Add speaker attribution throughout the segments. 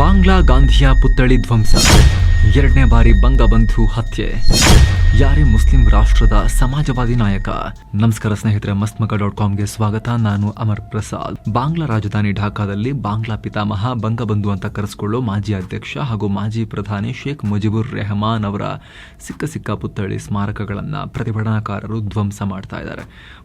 Speaker 1: ಬಾಂಗ್ಲಾ ಗಾಂಧಿಯ ಪುತ್ಥಳಿ ಧ್ವಂಸ. ಎರಡನೇ ಬಾರಿ ಬಂಗಬಂಧು ಹತ್ಯೆ. ಯಾರೇ ಮುಸ್ಲಿಂ ರಾಷ್ಟ್ರದ ಸಮಾಜವಾದಿ ನಾಯಕ. ನಮಸ್ಕಾರ ಸ್ನೇಹಿತರೆ ಮಸ್ತ್ಮಕ ಡಾಟ್ ಕಾಮ್ಗೆ ಸ್ವಾಗತ. ನಾನು ಅಮರ್ ಪ್ರಸಾದ್. ಬಾಂಗ್ಲಾ ರಾಜಧಾನಿ ಢಾಕಾದಲ್ಲಿ ಬಾಂಗ್ಲಾ ಪಿತಾಮಹ ಬಂಗಬಂಧು ಅಂತ ಕರೆಸಿಕೊಳ್ಳೋ ಮಾಜಿ ಅಧ್ಯಕ್ಷ ಹಾಗೂ ಮಾಜಿ ಪ್ರಧಾನಿ ಶೇಖ್ ಮುಜಿಬುರ್ ರೆಹಮಾನ್ ಅವರ ಸಿಕ್ಕ ಸಿಕ್ಕ ಪುತ್ಥಳಿ ಸ್ಮಾರಕಗಳನ್ನು ಪ್ರತಿಭಟನಾಕಾರರು ಧ್ವಂಸ ಮಾಡ್ತಾ ಇದ್ದಾರೆ.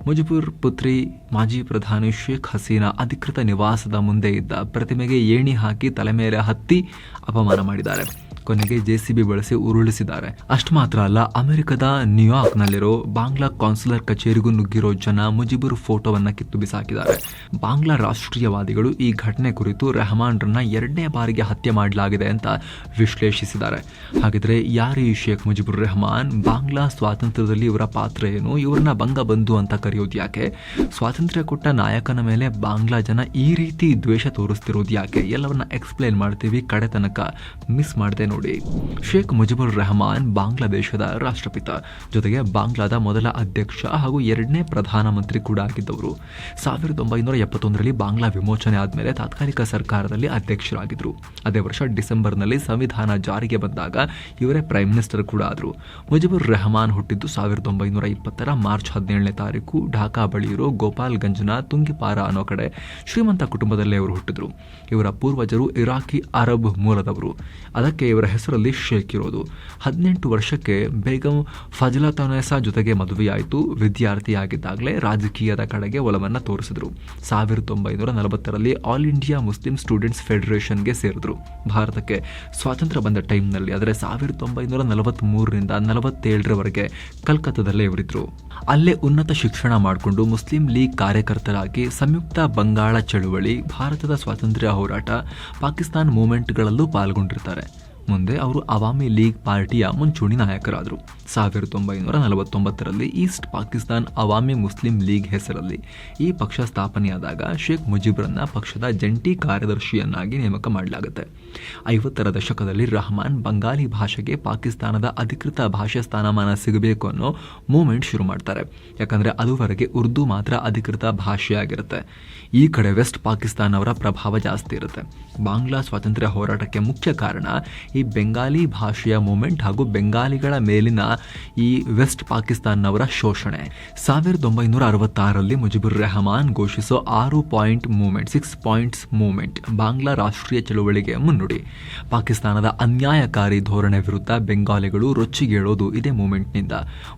Speaker 1: ಮುಜಿಬುರ್ ಪುತ್ರಿ ಮಾಜಿ ಪ್ರಧಾನಿ ಶೇಖ್ ಹಸೀನಾ ಅಧಿಕೃತ ನಿವಾಸದ ಮುಂದೆ ಇದ್ದ ಪ್ರತಿಮೆಗೆ ಏಣಿ ಹಾಕಿ ತಲೆ ಮೇಲೆ ಹತ್ತಿ ಅಪಮಾನ ಮಾಡಿದ್ದಾರೆ. ಕೊನೆಗೆ ಜೆಸಿಬಿ ಬಳಸಿ ಉರುಳಿಸಿದ್ದಾರೆ. ಅಷ್ಟು ಮಾತ್ರ ಅಲ್ಲ, ಅಮೆರಿಕದ ನ್ಯೂಯಾರ್ಕ್ ನಲ್ಲಿರೋ ಬಾಂಗ್ಲಾ ಕಾನ್ಸುಲರ್ ಕಚೇರಿಗೂ ನುಗ್ಗಿರೋ ಜನ ಮುಜಿಬುರ್ ಫೋಟೋವನ್ನ ಕಿತ್ತು ಬಿಸಾಕಿದ್ದಾರೆ. ಬಾಂಗ್ಲಾ ರಾಷ್ಟ್ರೀಯವಾದಿಗಳು ಈ ಘಟನೆ ಕುರಿತು ರೆಹಮಾನ್ ರನ್ನ ಎರಡನೇ ಬಾರಿಗೆ ಹತ್ಯೆ ಮಾಡಲಾಗಿದೆ ಅಂತ ವಿಶ್ಲೇಷಿಸಿದ್ದಾರೆ. ಹಾಗಿದ್ರೆ ಯಾರು ಈ ಶೇಖ್ ಮುಜಿಬುರ್ ರೆಹಮಾನ್? ಬಾಂಗ್ಲಾ ಸ್ವಾತಂತ್ರ್ಯದಲ್ಲಿ ಇವರ ಪಾತ್ರ ಏನು? ಇವರನ್ನ ಬಂಗಬಂಧು ಅಂತ ಕರೆಯೋದು ಯಾಕೆ? ಸ್ವಾತಂತ್ರ್ಯ ಕೊಟ್ಟ ನಾಯಕನ ಮೇಲೆ ಬಾಂಗ್ಲಾ ಜನ ಈ ರೀತಿ ದ್ವೇಷ ತೋರಿಸ್ತಿರೋದು ಯಾಕೆ? ಎಲ್ಲವನ್ನ ಎಕ್ಸ್ಪ್ಲೈನ್ ಮಾಡ್ತೀವಿ ಕಡೆ ತನಕ ಮಿಸ್ ಮಾಡದೆ ನೋಡಿ. ಶೇಖ್ ಮುಜಿಬುರ್ ರೆಹಮಾನ್ ಬಾಂಗ್ಲಾದೇಶದ ರಾಷ್ಟ್ರಪಿತ. ಜೊತೆಗೆ ಬಾಂಗ್ಲಾದ ಮೊದಲ ಅಧ್ಯಕ್ಷ ಹಾಗೂ ಎರಡನೇ ಪ್ರಧಾನಮಂತ್ರಿ ಕೂಡ ಆಗಿದ್ದವರು. ಸಾವಿರದ ಒಂಬೈನೂರ ಎಪ್ಪತ್ತೊಂದರಲ್ಲಿ ಬಾಂಗ್ಲಾ ವಿಮೋಚನೆ ಆದಮೇಲೆ ತಾತ್ಕಾಲಿಕ ಸರ್ಕಾರದಲ್ಲಿ ಅಧ್ಯಕ್ಷರಾಗಿದ್ದರು ಅದೇ ವರ್ಷ ಡಿಸೆಂಬರ್ನಲ್ಲಿ ಸಂವಿಧಾನ ಜಾರಿಗೆ ಬಂದಾಗ ಇವರೇ ಪ್ರೈಮ್ ಮಿನಿಸ್ಟರ್ ಕೂಡ ಆದರು. ಮುಜಿಬುರ್ ರೆಹಮಾನ್ ಹುಟ್ಟಿದ್ದು ಸಾವಿರದ ಒಂಬೈನೂರ ಇಪ್ಪತ್ತರ ಮಾರ್ಚ್ ಹದಿನೇಳನೇ ತಾರೀಕು ಢಾಕಾ ಬಳಿ ಇರೋ ಗೋಪಾಲ್ಗಂಜ್ನ ತುಂಗಿಪಾರ ಅನ್ನೋ ಕಡೆ ಶ್ರೀಮಂತ ಕುಟುಂಬದಲ್ಲೇ ಅವರು ಹುಟ್ಟಿದ್ರು. ಇವರ ಪೂರ್ವಜರು ಇರಾಕಿ ಅರಬ್ ಮೂಲದವರು. ಅದಕ್ಕೆ ಇವರ ಹೆಸರಲ್ಲಿ ಶೇಖ್ ಇರೋದು. ಹದಿನೆಂಟು ವರ್ಷಕ್ಕೆ ಬೇಗಂ ಫಜಲತನೆಸಾ ಜೊತೆಗೆ ಮದುವೆಯಾಯಿತು. ವಿದ್ಯಾರ್ಥಿಯಾಗಿದ್ದಾಗಲೇ ರಾಜಕೀಯದ ಕಡೆಗೆ ಒಲವನ್ನು ತೋರಿಸಿದ್ರು. ಸಾವಿರದ ಒಂಬೈನೂರ ನಲವತ್ತರಲ್ಲಿ ಆಲ್ ಇಂಡಿಯಾ ಮುಸ್ಲಿಂ ಸ್ಟೂಡೆಂಟ್ಸ್ ಫೆಡರೇಷನ್ಗೆ ಸೇರಿದ್ರು. ಭಾರತಕ್ಕೆ ಸ್ವಾತಂತ್ರ್ಯ ಬಂದ ಟೈಮ್ನಲ್ಲಿ ಅಂದರೆ ಸಾವಿರದ ಒಂಬೈನೂರ ನಲವತ್ತ್ಮೂರರಿಂದ ನಲವತ್ತೇಳರವರೆಗೆ ಕಲ್ಕತ್ತಾದಲ್ಲೇ ಇವರಿದ್ರು. ಅಲ್ಲೇ ಉನ್ನತ ಶಿಕ್ಷಣ ಮಾಡಿಕೊಂಡು ಮುಸ್ಲಿಂ ಲೀಗ್ ಕಾರ್ಯಕರ್ತರಾಗಿ ಸಂಯುಕ್ತ ಬಂಗಾಳ ಚಳುವಳಿ, ಭಾರತದ ಸ್ವಾತಂತ್ರ್ಯ ಹೋರಾಟ, ಪಾಕಿಸ್ತಾನ್ ಮೂಮೆಂಟ್ಗಳಲ್ಲೂ ಪಾಲ್ಗೊಂಡಿರ್ತಾರೆ. ಮುಂದೆ ಅವರು ಅವಾಮಿ ಲೀಗ್ ಪಾರ್ಟಿಯ ಮುಂಚೂಣಿ ನಾಯಕರಾದರು. ಸಾವಿರದ ಒಂಬೈನೂರ ನಲವತ್ತೊಂಬತ್ತರಲ್ಲಿ east Pakistan Awami Muslim League ಹೆಸರಲ್ಲಿ ಈ ಪಕ್ಷ ಸ್ಥಾಪನೆಯಾದಾಗ ಶೇಖ್ ಮುಜೀಬ್ರನ್ನ ಪಕ್ಷದ ಜಂಟಿ ಕಾರ್ಯದರ್ಶಿಯನ್ನಾಗಿ ನೇಮಕ ಮಾಡಲಾಗುತ್ತೆ. ಐವತ್ತರ ದಶಕದಲ್ಲಿ ರಹಮಾನ್ ಬಂಗಾಲಿ ಭಾಷೆಗೆ ಪಾಕಿಸ್ತಾನದ ಅಧಿಕೃತ ಭಾಷೆ ಸ್ಥಾನಮಾನ ಸಿಗಬೇಕು ಅನ್ನೋ ಮೂವ್ಮೆಂಟ್ ಶುರು ಮಾಡ್ತಾರೆ. ಯಾಕಂದರೆ ಅದುವರೆಗೆ ಉರ್ದು ಮಾತ್ರ ಅಧಿಕೃತ ಭಾಷೆಯಾಗಿರುತ್ತೆ. ಈ ಕಡೆ ವೆಸ್ಟ್ ಪಾಕಿಸ್ತಾನವರ ಪ್ರಭಾವ ಜಾಸ್ತಿ ಇರುತ್ತೆ. ಬಾಂಗ್ಲಾ ಸ್ವಾತಂತ್ರ್ಯ ಹೋರಾಟಕ್ಕೆ ಮುಖ್ಯ ಕಾರಣ ಈ ಬೆಂಗಾಲಿ ಭಾಷೆಯ ಮೂಮೆಂಟ್ ಹಾಗೂ ಬೆಂಗಾಲಿಗಳ ಮೇಲಿನ ಈ ವೆಸ್ಟ್ ಪಾಕಿಸ್ತಾನ್ನವರ ಶೋಷಣೆ. ಸಾವಿರದ ಒಂಬೈನೂರ ಅರವತ್ತಾರರಲ್ಲಿ ಮುಜಿಬುರ್ ರೆಹಮಾನ್ ಘೋಷಿಸೋ ಆರು point movement six points movement Bangla ರಾಷ್ಟ್ರೀಯ ಚಳುವಳಿಗೆ ಮುನ್ನುಡಿ. ಪಾಕಿಸ್ತಾನದ ಅನ್ಯಾಯಕಾರಿ ಧೋರಣೆ ವಿರುದ್ಧ ಬೆಂಗಾಲಿಗಳು ರೊಚ್ಚಿಗೇಳೋದು ಇದೇ ಮೂಮೆಂಟ್ನಿಂದ.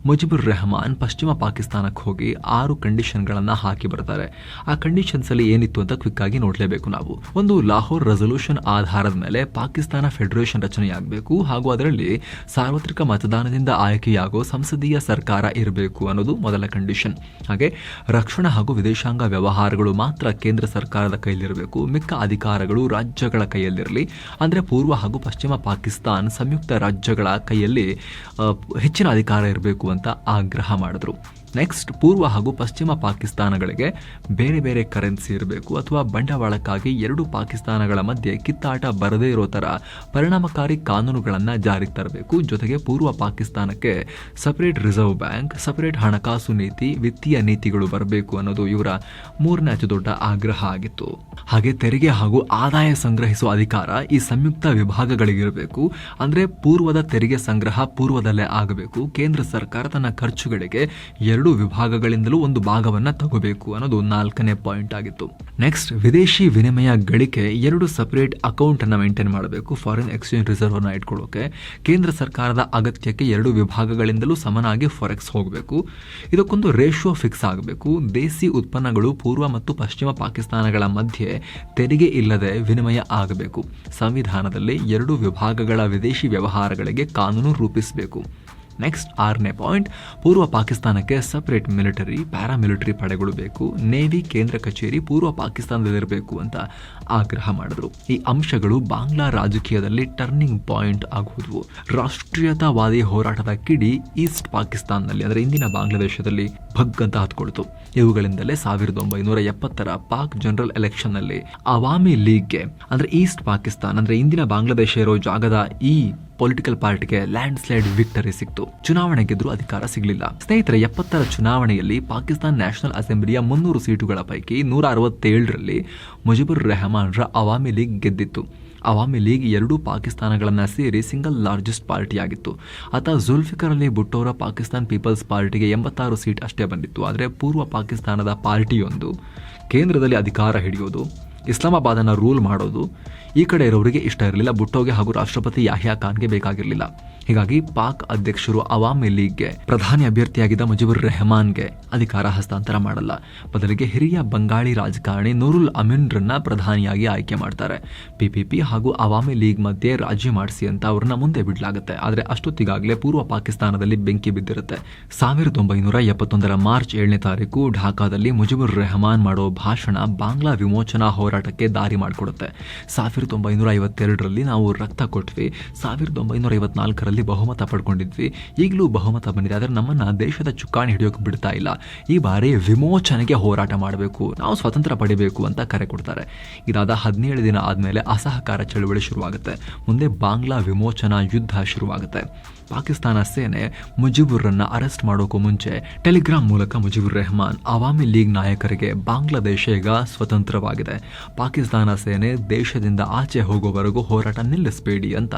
Speaker 1: ಮುಜಿಬುರ್ ರೆಹಮಾನ್ ಪಶ್ಚಿಮ ಪಾಕಿಸ್ತಾನಕ್ಕೆ ಹೋಗಿ ಆರು ಕಂಡೀಷನ್ಗಳನ್ನು ಹಾಕಿ ಬರ್ತಾರೆ. ಆ ಕಂಡೀಷನ್ಸ್ ಅಲ್ಲಿ ಏನಿತ್ತು ಅಂತ ಕ್ವಿಕ್ ಆಗಿ ನೋಡಲೇಬೇಕು ನಾವು. ಒಂದು ಲಾಹೋರ್ ರೆಸೊಲ್ಯೂಷನ್ ಆಧಾರದ ಮೇಲೆ ಪಾಕಿಸ್ತಾನ ಫೆಡರೇಷನ್ ರಚನೆಯಾಗಬೇಕು ಹಾಗೂ ಅದರಲ್ಲಿ ಸಾರ್ವತ್ರಿಕ ಮತದಾನದಿಂದ ಆಯ್ಕೆಯಾಗೋ ಸಂಸದೀಯ ಸರ್ಕಾರ ಇರಬೇಕು ಅನ್ನೋದು ಮೊದಲ ಕಂಡೀಷನ್ ಹಾಗೆ ರಕ್ಷಣಾ ಹಾಗೂ ವಿದೇಶಾಂಗ ವ್ಯವಹಾರಗಳು ಮಾತ್ರ ಕೇಂದ್ರ ಸರ್ಕಾರದ ಕೈಯಲ್ಲಿರಬೇಕು. ಮಿಕ್ಕ ಅಧಿಕಾರಗಳು ರಾಜ್ಯಗಳ ಕೈಯಲ್ಲಿರಲಿ. ಅಂದರೆ ಪೂರ್ವ ಹಾಗೂ ಪಶ್ಚಿಮ ಪಾಕಿಸ್ತಾನ್ ಸಂಯುಕ್ತ ರಾಜ್ಯಗಳ ಕೈಯಲ್ಲಿ ಹೆಚ್ಚಿನ ಅಧಿಕಾರ ಇರಬೇಕು ಅಂತ ಆಗ್ರಹ ಮಾಡಿದ್ರು. ನೆಕ್ಸ್ಟ್ ಪೂರ್ವ ಹಾಗೂ ಪಶ್ಚಿಮ ಪಾಕಿಸ್ತಾನಗಳಿಗೆ ಬೇರೆ ಬೇರೆ ಕರೆನ್ಸಿ ಇರಬೇಕು ಅಥವಾ ಬಂಡವಾಳಕ್ಕಾಗಿ ಎರಡು ಪಾಕಿಸ್ತಾನಗಳ ಮಧ್ಯೆ ಕಿತ್ತಾಟ ಬರದೇ ಇರೋ ಥರ ಪರಿಣಾಮಕಾರಿ ಕಾನೂನುಗಳನ್ನು ಜಾರಿಗೆ ತರಬೇಕು. ಜೊತೆಗೆ ಪೂರ್ವ ಪಾಕಿಸ್ತಾನಕ್ಕೆ ಸಪರೇಟ್ ರಿಸರ್ವ್ ಬ್ಯಾಂಕ್ ಸಪರೇಟ್ ಹಣಕಾಸು ನೀತಿ, ವಿತ್ತೀಯ ನೀತಿಗಳು ಬರಬೇಕು ಅನ್ನೋದು ಇವರ ಮೂರನೇ ಅತಿ ದೊಡ್ಡ ಆಗ್ರಹ ಆಗಿತ್ತು. ಹಾಗೆ ತೆರಿಗೆ ಹಾಗೂ ಆದಾಯ ಸಂಗ್ರಹಿಸುವ ಅಧಿಕಾರ ಈ ಸಂಯುಕ್ತ ವಿಭಾಗಗಳಿಗಿರಬೇಕು ಅಂದರೆ ಪೂರ್ವದ ತೆರಿಗೆ ಸಂಗ್ರಹ ಪೂರ್ವದಲ್ಲೇ ಆಗಬೇಕು. ಕೇಂದ್ರ ಸರ್ಕಾರ ತನ್ನ ಖರ್ಚುಗಳಿಗೆ ಎರಡು ವಿಭಾಗಗಳಿಂದಲೂ ಒಂದು ಭಾಗವನ್ನ ತಗೋಬೇಕು ಅನ್ನೋದು ನಾಲ್ಕನೇ ಪಾಯಿಂಟ್ ಆಗಿತ್ತು. ನೆಕ್ಸ್ಟ್ ವಿದೇಶಿ ವಿನಿಮಯ ಗಳಿಕೆ ಎರಡು ಸಪರೇಟ್ ಅಕೌಂಟ್ ಅನ್ನು ಮೇಂಟೈನ್ ಮಾಡಬೇಕು ಫಾರಿನ್ ಎಕ್ಸ್ಚೇಂಜ್ ರಿಸರ್ವ್ ಅನ್ನು ಇಟ್ಕೊಳ್ಳೋಕೆ. ಕೇಂದ್ರ ಸರ್ಕಾರದ ಅಗತ್ಯಕ್ಕೆ ಎರಡು ವಿಭಾಗಗಳಿಂದಲೂ ಸಮನಾಗಿ ಫಾರೆಕ್ಸ್ ಹೋಗಬೇಕು. ಇದಕ್ಕೊಂದು ರೇಷಿಯೋ ಫಿಕ್ಸ್ ಆಗಬೇಕು. ದೇಸಿ ಉತ್ಪನ್ನಗಳು ಪೂರ್ವ ಮತ್ತು ಪಶ್ಚಿಮ ಪಾಕಿಸ್ತಾನಗಳ ಮಧ್ಯೆ ತೆರಿಗೆ ಇಲ್ಲದೆ ವಿನಿಮಯ ಆಗಬೇಕು. ಸಂವಿಧಾನದಲ್ಲಿ ಎರಡು ವಿಭಾಗಗಳ ವಿದೇಶಿ ವ್ಯವಹಾರಗಳಿಗೆ ಕಾನೂನು ರೂಪಿಸಬೇಕು. ನೆಕ್ಸ್ಟ್ ಆರನೇ ಪಾಯಿಂಟ್ ಪೂರ್ವ ಪಾಕಿಸ್ತಾನಕ್ಕೆ ಸಪ್ರೇಟ್ ಮಿಲಿಟರಿ ಪ್ಯಾರಾಮಿಲಿಟರಿ ಪಡೆಗಳು ಬೇಕು. ನೇವಿ ಕೇಂದ್ರ ಕಚೇರಿ, ಪೂರ್ವ ಪಾಕಿಸ್ತಾನದಲ್ಲಿರಬೇಕು ಅಂತ ಆಗ್ರಹ ಮಾಡಿದ್ರು. ಈ ಅಂಶಗಳು ಬಾಂಗ್ಲಾ ರಾಜಕೀಯದಲ್ಲಿ ಟರ್ನಿಂಗ್ ಪಾಯಿಂಟ್ ಆಗುವುದು. ರಾಷ್ಟ್ರೀಯತಾವಾದಿ ಹೋರಾಟದ ಕಿಡಿ ಈಸ್ಟ್ ಪಾಕಿಸ್ತಾನದಲ್ಲಿ, ಅಂದರೆ ಇಂದಿನ ಬಾಂಗ್ಲಾದೇಶದಲ್ಲಿ ಭಗ್ಗಂತ ಹತ್ಕೊಳ್ತು. ಇವುಗಳಿಂದಲೇ ಸಾವಿರದ ಒಂಬೈನೂರ ಎಪ್ಪತ್ತರ ಪಾಕ್ ಜನರಲ್ ಎಲೆಕ್ಷನ್ನಲ್ಲಿ ಅವಾಮಿ ಲೀಗ್ಗೆ ಅಂದ್ರೆ ಈಸ್ಟ್ ಪಾಕಿಸ್ತಾನ್, ಅಂದ್ರೆ ಇಂದಿನ ಬಾಂಗ್ಲಾದೇಶ ಇರೋ ಜಾಗದ ಈ ಪೊಲಿಟಿಕಲ್ ಪಾರ್ಟಿಗೆ ಲ್ಯಾಂಡ್ ಸ್ಲೈಡ್ ವಿಕ್ಟರಿ ಸಿಕ್ತು. ಚುನಾವಣೆ ಗೆದ್ರೂ ಅಧಿಕಾರ ಸಿಗಲಿಲ್ಲ. ಸ್ನೇಹಿತರೆ, ಎಪ್ಪತ್ತರ ಚುನಾವಣೆಯಲ್ಲಿ ಪಾಕಿಸ್ತಾನ್ ನ್ಯಾಷನಲ್ ಅಸೆಂಬ್ಲಿಯ ಮುನ್ನೂರು ಸೀಟುಗಳ ಪೈಕಿ ನೂರ ಅರವತ್ತೇಳರಲ್ಲಿ ಮುಜಿಬುರ್ ರೆಹಮಾನ್ರ ಅವಾಮಿ ಲೀಗ್ ಗೆದ್ದಿತ್ತು. ಅವಾಮಿ ಲೀಗ್ ಎರಡೂ ಪಾಕಿಸ್ತಾನಗಳನ್ನು ಸೇರಿ ಸಿಂಗಲ್ ಲಾರ್ಜೆಸ್ಟ್ ಪಾರ್ಟಿಯಾಗಿತ್ತು. ಆತ ಜುಲ್ಫಿಕರ್ ಅಲಿ ಭುಟ್ಟೋರ ಪಾಕಿಸ್ತಾನ್ ಪೀಪಲ್ಸ್ ಪಾರ್ಟಿಗೆ ಎಂಬತ್ತಾರು ಸೀಟ್ ಅಷ್ಟೇ ಬಂದಿತ್ತು. ಆದರೆ ಪೂರ್ವ ಪಾಕಿಸ್ತಾನದ ಪಾರ್ಟಿಯೊಂದು ಕೇಂದ್ರದಲ್ಲಿ ಅಧಿಕಾರ ಹಿಡಿಯೋದು ಇಸ್ಲಾಮಾಬಾದನ್ನು ರೂಲ್ ಮಾಡೋದು ಈ ಕಡೆ ಇರೋರಿಗೆ ಇಷ್ಟ ಇರಲಿಲ್ಲ. ಬುಟ್ಟೋಗೆ ಹಾಗೂ ರಾಷ್ಟ್ರಪತಿ ಯಾಹ್ಯಾ ಖಾನ್ಗೆ ಬೇಕಾಗಿರಲಿಲ್ಲ. ಹೀಗಾಗಿ ಪಾಕ್ ಅಧ್ಯಕ್ಷರು ಅವಾಮಿ ಲೀಗ್ಗೆ ಪ್ರಧಾನಿ ಅಭ್ಯರ್ಥಿಯಾಗಿದ್ದ ಮುಜಿಬುರ್ ರೆಹಮಾನ್ಗೆ ಅಧಿಕಾರ ಹಸ್ತಾಂತರ ಮಾಡಲ್ಲ. ಬದಲಿಗೆ ಹಿರಿಯ ಬಂಗಾಳಿ ರಾಜಕಾರಣಿ ನೂರುಲ್ ಅಮಿನ್ರನ್ನ ಪ್ರಧಾನಿಯಾಗಿ ಆಯ್ಕೆ ಮಾಡ್ತಾರೆ. ಪಿಪಿಪಿ ಹಾಗೂ ಅವಾಮಿ ಲೀಗ್ ಮಧ್ಯೆ ರಾಜಿ ಮಾಡಿಸಿ ಅಂತ ಅವ್ರನ್ನ ಮುಂದೆ ಬಿಡಲಾಗುತ್ತೆ. ಆದರೆ ಅಷ್ಟೊತ್ತಿಗಾಗಲೇ ಪೂರ್ವ ಪಾಕಿಸ್ತಾನದಲ್ಲಿ ಬೆಂಕಿ ಬಿದ್ದಿರುತ್ತೆ. ಸಾವಿರದ ಒಂಬೈನೂರ ಎಪ್ಪತ್ತೊಂದರ ಮಾರ್ಚ್ ಏಳನೇ ತಾರೀಕು ಢಾಕಾದಲ್ಲಿ ಮುಜಿಬುರ್ ರೆಹಮಾನ್ ಮಾಡೋ ಭಾಷಣ ಬಾಂಗ್ಲಾ ವಿಮೋಚನಾ ಹೋರಾಟಕ್ಕೆ ದಾರಿ ಮಾಡಿಕೊಡುತ್ತೆ. ಸಾವಿರದ ಒಂಬೈನೂರ ಐವತ್ತೆರಡರಲ್ಲಿ ನಾವು ರಕ್ತ ಕೊಟ್ವಿ. ಸಾವಿರದ ಒಂಬೈನೂರ ಐವತ್ನಾಲ್ಕರಲ್ಲಿ ಬಹುಮತ ಪಡ್ಕೊಂಡಿದ್ವಿ. ಈಗಲೂ ಬಹುಮತ ಬಂದಿದೆ. ಆದರೆ ನಮ್ಮನ್ನ ದೇಶದ ಚುಕ್ಕಾಣಿ ಹಿಡಿಯೋಕೆ ಬಿಡ್ತಾ ಇಲ್ಲ. ಈ ಬಾರಿ ವಿಮೋಚನೆಗೆ ಹೋರಾಟ ಮಾಡಬೇಕು. ನಾವು ಸ್ವತಂತ್ರ ಪಡಿಬೇಕು ಅಂತ ಕರೆ ಕೊಡ್ತಾರೆ. ಇದಾದ ಹದಿನೇಳು ದಿನ ಆದಮೇಲೆ ಅಸಹಕಾರ ಚಳುವಳಿ ಶುರುವಾಗುತ್ತೆ. ಮುಂದೆ ಬಾಂಗ್ಲಾ ವಿಮೋಚನಾ ಯುದ್ಧ ಶುರುವಾಗುತ್ತೆ. ಪಾಕಿಸ್ತಾನ ಸೇನೆ ಮುಜಿಬುರ್ರನ್ನ ಅರೆಸ್ಟ್ ಮಾಡೋಕ್ಕೂ ಮುಂಚೆ ಟೆಲಿಗ್ರಾಮ್ ಮೂಲಕ ಮುಜಿಬುರ್ ರೆಹಮಾನ್ ಅವಾಮಿ ಲೀಗ್ ನಾಯಕರಿಗೆ ಬಾಂಗ್ಲಾದೇಶ ಈಗ ಸ್ವತಂತ್ರವಾಗಿದೆ. ಪಾಕಿಸ್ತಾನ ಸೇನೆ ದೇಶದಿಂದ ಆಚೆ ಹೋಗೋವರೆಗೂ ಹೋರಾಟ ನಿಲ್ಲಿಸಬೇಡಿ ಅಂತ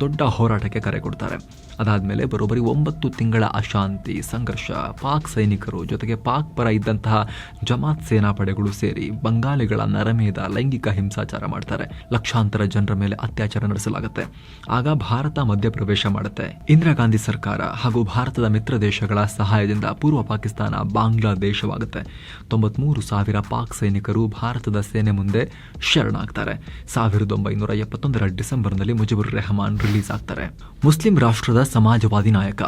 Speaker 1: ದೊಡ್ಡ ಹೋರಾಟಕ್ಕೆ ಕರೆ ಕೊಡ್ತಾರೆ. ಅದಾದಮೇಲೆ ಬರೋಬ್ಬರಿ ಒಂಬತ್ತು ತಿಂಗಳ ಅಶಾಂತಿ ಸಂಘರ್ಷ. ಪಾಕ್ ಸೈನಿಕರು ಜೊತೆಗೆ ಪಾಕ್ ಪರ ಇದ್ದಂತಹ ಜಮಾತ್ ಸೇನಾ ಪಡೆಗಳು ಸೇರಿ ಬಂಗಾಳಿಗಳ ನರಮೇದ ಲೈಂಗಿಕ ಹಿಂಸಾಚಾರ ಮಾಡ್ತಾರೆ. ಲಕ್ಷಾಂತರ ಜನರ ಮೇಲೆ ಅತ್ಯಾಚಾರ ನಡೆಸಲಾಗುತ್ತೆ. ಆಗ ಭಾರತ ಮಧ್ಯಪ್ರವೇಶ ಮಾಡುತ್ತೆ. ಇಂದಿರಾ ಗಾಂಧಿ ಸರ್ಕಾರ ಹಾಗೂ ಭಾರತದ ಮಿತ್ರ ದೇಶಗಳ ಸಹಾಯದಿಂದ ಪೂರ್ವ ಪಾಕಿಸ್ತಾನ ಬಾಂಗ್ಲಾದೇಶವಾಗುತ್ತೆ. ತೊಂಬತ್ಮೂರು ಸಾವಿರ ಪಾಕ್ ಸೈನಿಕರು ಭಾರತದ ಸೇನೆ ಮುಂದೆ ಶರಣಾಗ್ತಾರೆ. ಸಾವಿರದ ಒಂಬೈನೂರ ಎಪ್ಪತ್ತೊಂದರ ಡಿಸೆಂಬರ್ನಲ್ಲಿ ಮುಜಿಬುರ್ ರೆಹಮಾನ್ ರಿಲೀಸ್ ಆಗ್ತಾರೆ. ಮುಸ್ಲಿಂ ರಾಷ್ಟ್ರದ ಸಮಾಜವಾದಿ ನಾಯಕ.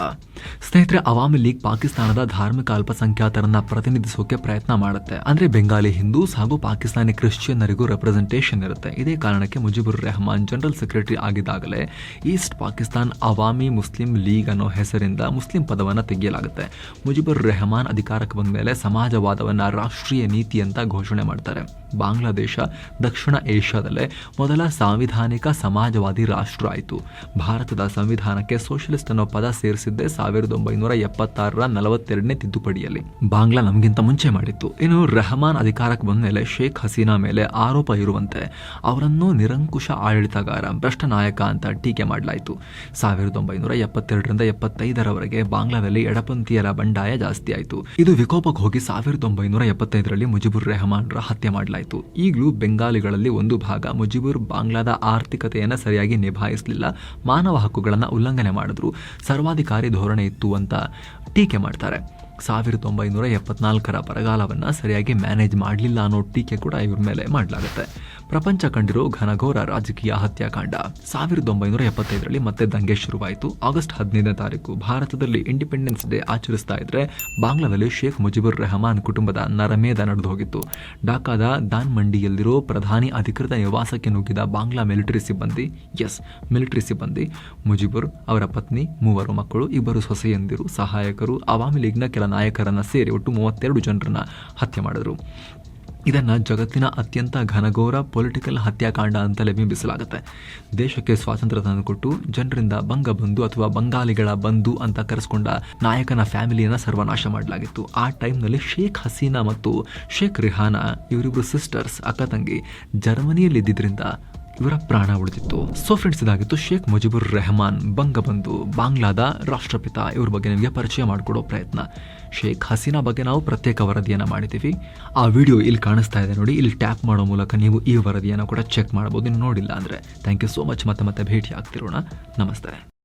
Speaker 1: ಸ್ನೇಹಿತರೆ, ಅವಾಮಿ ಲೀಗ್ ಪಾಕಿಸ್ತಾನದ ಧಾರ್ಮಿಕ ಅಲ್ಪಸಂಖ್ಯಾತರನ್ನ ಪ್ರತಿನಿಧಿಸೋಕೆ ಪ್ರಯತ್ನ ಮಾಡುತ್ತೆ. ಅಂದ್ರೆ ಬೆಂಗಾಲಿ ಹಿಂದೂಸ್ ಹಾಗೂ ಪಾಕಿಸ್ತಾನಿ ಕ್ರಿಶ್ಚಿಯನ್ನರಿಗೂ ರೆಪ್ರೆಸೆಂಟೇಷನ್ ಇರುತ್ತೆ. ಇದೇ ಕಾರಣಕ್ಕೆ Mujibur Rehman general secretary ಆಗಿದ್ದಾಗಲೇ east Pakistan Awami Muslim League ಅನ್ನೋ ಹೆಸರಿಂದ ಮುಸ್ಲಿಂ ಪದವನ್ನು ತೆಗೆಯಲಾಗುತ್ತೆ. ಮುಜಿಬುರ್ ರೆಹಮಾನ್ ಅಧಿಕಾರಕ್ಕೆ ಬಂದ ಮೇಲೆ ಸಮಾಜವಾದವನ್ನ ರಾಷ್ಟ್ರೀಯ ನೀತಿ ಅಂತ ಘೋಷಣೆ ಮಾಡ್ತಾರೆ. ಬಾಂಗ್ಲಾದೇಶ, ದಕ್ಷಿಣ ಏಷ್ಯಾದಲ್ಲೇ ಮೊದಲ ಸಾಂವಿಧಾನಿಕ ಸಮಾಜವಾದಿ ರಾಷ್ಟ್ರ ಆಯಿತು. ಭಾರತದ ಸಂವಿಧಾನಕ್ಕೆ ಸೋಷಲಿಸ್ಟ್ ಅನ್ನೋ ಪದ ಸೇರಿಸಿದ್ದೆ ಸಾವಿರದ ಒಂಬೈನೂರ ಎಪ್ಪತ್ತಾರರ ನಲವತ್ತೆರಡನೇ ತಿದ್ದುಪಡಿಯಲ್ಲಿ. ಬಾಂಗ್ಲಾ ನಮಗಿಂತ ಮುಂಚೆ ಮಾಡಿತ್ತು. ಇನ್ನು ರೆಹಮಾನ್ ಅಧಿಕಾರಕ್ಕೆ ಬಂದ ಮೇಲೆ ಶೇಖ್ ಹಸೀನಾ ಮೇಲೆ ಆರೋಪ ಇರುವಂತೆ ಅವರನ್ನು ನಿರಂಕುಶ ಆಡಳಿತಗಾರ ಭ್ರಷ್ಟ ನಾಯಕ ಅಂತ ಟೀಕೆ ಮಾಡಲಾಯಿತು. ಸಾವಿರದ ಒಂಬೈನೂರ ಎಪ್ಪತ್ತೆರಡರಿಂದ ಎಪ್ಪತ್ತೈದರವರೆಗೆ ಬಾಂಗ್ಲಾದಲ್ಲಿ ಎಡಪಂಥೀಯರ ಬಂಡಾಯ ಜಾಸ್ತಿ ಆಯಿತು. ಇದು ವಿಕೋಪಕ್ಕೆ ಹೋಗಿ ಸಾವಿರದ ಒಂಬೈನೂರ ಎಪ್ಪತ್ತೈದರಲ್ಲಿ ಮುಜಿಬುರ್ ರೆಹಮಾನ್ರ ಹತ್ಯೆ ಮಾಡಲಾಯಿತು. ಈಗಲೂ ಬೆಂಗಾಲಿಗಳಲ್ಲಿ ಒಂದು ಭಾಗ ಮುಜಿಬುರ್ ಬಾಂಗ್ಲಾದ ಆರ್ಥಿಕತೆಯನ್ನು ಸರಿಯಾಗಿ ನಿಭಾಯಿಸಲಿಲ್ಲ, ಮಾನವ ಹಕ್ಕುಗಳನ್ನು ಉಲ್ಲಂಘನೆ ಮಾಡಿದ್ರು. ಸರ್ವಾಧಿಕಾರಿ ಧೋರಣೆ ಇತ್ತು ಅಂತ ಟೀಕೆ ಮಾಡ್ತಾರೆ. ಸಾವಿರದ ಒಂಬೈನೂರ ಎಪ್ಪತ್ನಾಲ್ಕರ ಬರಗಾಲವನ್ನು ಸರಿಯಾಗಿ ಮ್ಯಾನೇಜ್ ಮಾಡಲಿಲ್ಲ ಅನ್ನೋ ಟೀಕೆ ಕೂಡ ಇವ್ರ ಮೇಲೆ ಮಾಡಲಾಗುತ್ತೆ. ಪ್ರಪಂಚ ಕಂಡಿರೋ ಘನಘೋರ ರಾಜಕೀಯ ಹತ್ಯಾಕಾಂಡ. ಸಾವಿರದ ಒಂಬೈನೂರ ಎಪ್ಪತ್ತೈದರಲ್ಲಿ ಮತ್ತೆ ದಂಗೆ ಶುರುವಾಯಿತು. ಆಗಸ್ಟ್ ಹದಿನೈದನೇ ತಾರೀಕು ಭಾರತದಲ್ಲಿ ಇಂಡಿಪೆಂಡೆನ್ಸ್ ಡೇ ಆಚರಿಸ್ತಾ ಇದ್ರೆ ಬಾಂಗ್ಲಾದಲ್ಲಿ ಶೇಖ್ ಮುಜಿಬುರ್ ರೆಹಮಾನ್ ಕುಟುಂಬದ ನರಮೇಧ ನಡೆದು ಹೋಗಿತ್ತು. ಢಾಕಾದ ದಾನ್ ಮಂಡಿಯಲ್ಲಿರೋ ಪ್ರಧಾನಿ ಅಧಿಕೃತ ನಿವಾಸಕ್ಕೆ ನುಗ್ಗಿದ ಬಾಂಗ್ಲಾ ಮಿಲಿಟರಿ ಸಿಬ್ಬಂದಿ ಎಸ್ ಮಿಲಿಟರಿ ಸಿಬ್ಬಂದಿ, ಮುಜಿಬುರ್, ಅವರ ಪತ್ನಿ, ಮೂವರು ಮಕ್ಕಳು, ಇಬ್ಬರು ಸೊಸೆಯಂದಿರು, ಸಹಾಯಕರು, ಅವಾಮಿ ಲೀಗ್ನ ಕೆಲ ನಾಯಕರನ್ನ ಸೇರಿ ಒಟ್ಟು ಮೂವತ್ತೆರಡು ಜನರನ್ನ ಹತ್ಯೆ ಮಾಡಿದರು. ಇದನ್ನು ಜಗತ್ತಿನ ಅತ್ಯಂತ ಘನಘೋರ ಪೊಲಿಟಿಕಲ್ ಹತ್ಯಾಕಾಂಡ ಅಂತಲೇ ಬಿಂಬಿಸಲಾಗುತ್ತೆ. ದೇಶಕ್ಕೆ ಸ್ವಾತಂತ್ರ್ಯ ತಂದುಕೊಟ್ಟು ಜನರಿಂದ ಬಂಗ ಬಂಧು ಅಥವಾ ಬಂಗಾಲಿಗಳ ಬಂಧು ಅಂತ ಕರೆಸ್ಕೊಂಡ ನಾಯಕನ ಫ್ಯಾಮಿಲಿಯನ್ನು ಸರ್ವನಾಶ ಮಾಡಲಾಗಿತ್ತು. ಆ ಟೈಮ್ನಲ್ಲಿ ಶೇಖ್ ಹಸೀನಾ ಮತ್ತು ಶೇಖ್ ರಿಹಾನಾ ಇವರಿಬ್ಬರು ಸಿಸ್ಟರ್ಸ್ ಅಕ್ಕ ತಂಗಿ ಜರ್ಮನಿಯಲ್ಲಿದ್ದರಿಂದ ಇವರ ಪ್ರಾಣ ಉಳಿದಿತ್ತು. ಸೊ ಫ್ರೆಂಡ್ಸ್ ಇದಾಗಿತ್ತು ಶೇಖ್ ಮುಜಿಬುರ್ ರೆಹಮಾನ್. ಬಂಗಬಂಧು ಬಾಂಗ್ಲಾದ ರಾಷ್ಟ್ರಪಿತ, ಇವ್ರ ಬಗ್ಗೆ ನಿಮಗೆ ಪರಿಚಯ ಮಾಡಿಕೊಡೋ ಪ್ರಯತ್ನ. ಶೇಖ್ ಹಸೀನಾ ಬಗ್ಗೆ ನಾವು ಪ್ರತ್ಯೇಕ ವರದಿಯನ್ನು ಮಾಡಿದ್ದೀವಿ. ಆ ವಿಡಿಯೋ ಇಲ್ಲಿ ಕಾಣಿಸ್ತಾ ಇದೆ ನೋಡಿ, ಇಲ್ಲಿ ಟ್ಯಾಪ್ ಮಾಡೋ ಮೂಲಕ ನೀವು ಈ ವರದಿಯನ್ನು ಕೂಡ ಚೆಕ್ ಮಾಡ್ಬೋದು. ನೀವು ನೋಡಿಲ್ಲ ಅಂದರೆ. ಥ್ಯಾಂಕ್ ಯು ಸೋ ಮಚ್ ಮತ್ತೆ ಮತ್ತೆ ಭೇಟಿ ಆಗ್ತಿರೋಣ ನಮಸ್ತೆ.